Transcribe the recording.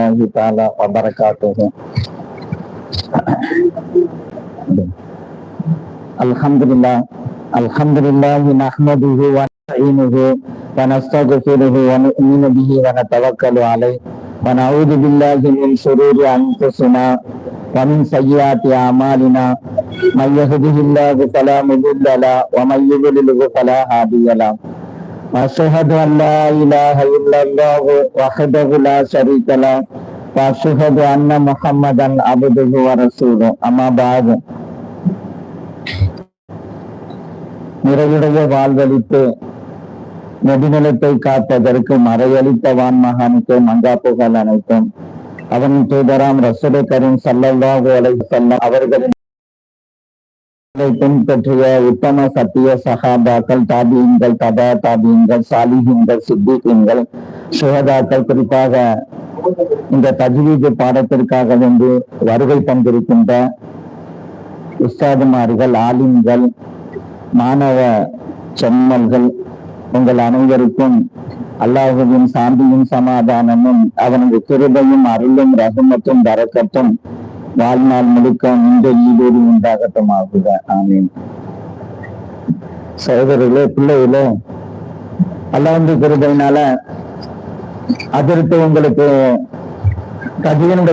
الله تعالى وبركاته الحمد لله الحمد لله نحمده ونستعينه ونستغفره ونؤمن به ونتوكل عليه ونعوذ بالله من شرور انفسنا ومن سيئات اعمالنا من يهده الله فلا مضل له ومن يضلله فلا هادي له واشهد ان لا اله الا الله وحده لا شريك له واشهد ان محمدا عبده ورسوله اما بعد நிறைவுடைய வாழ்வழித்து நெடுநிலத்தை காப்பதற்கு மறையளித்த வான்மகானுக்கு மங்காப்புகள் அனைத்தும் அவனின் தூதராம் ரசூலை கரீம் சல்லல்லாஹு அலைஹி வஸல்லம் அவர்களின் அவற்றை பின்பற்றிய உத்தம சத்திய சகாபாக்கள் தாபியங்கள் தபா தாபியங்கள் சாலிஹிங்கள் சித்திகங்கள் சுகதாக்கள் குறிப்பாக இந்த தஜ்வீது பாடத்திற்காக வந்து வருகை தந்திருக்கின்ற உஸ்தாதுமார்கள் ஆலிம்கள் மாணவ செம்மல்கள் உங்கள் அனைவருக்கும் அல்லாஹுவின் சாந்தியும் சமாதானமும் அவனது கிருபையும் அருளும் ரகுமத்தும் பரக்கத்தும் வாழ்நாள் முழுக்க இந்த ஈடூரி உண்டாகட்டும் ஆகுக. ஆமீன். சகோதரர்களே பிள்ளைகளே அல்லாஹ் கிருபையினால அதிர்த்து உங்களுக்கு கதியனுடைய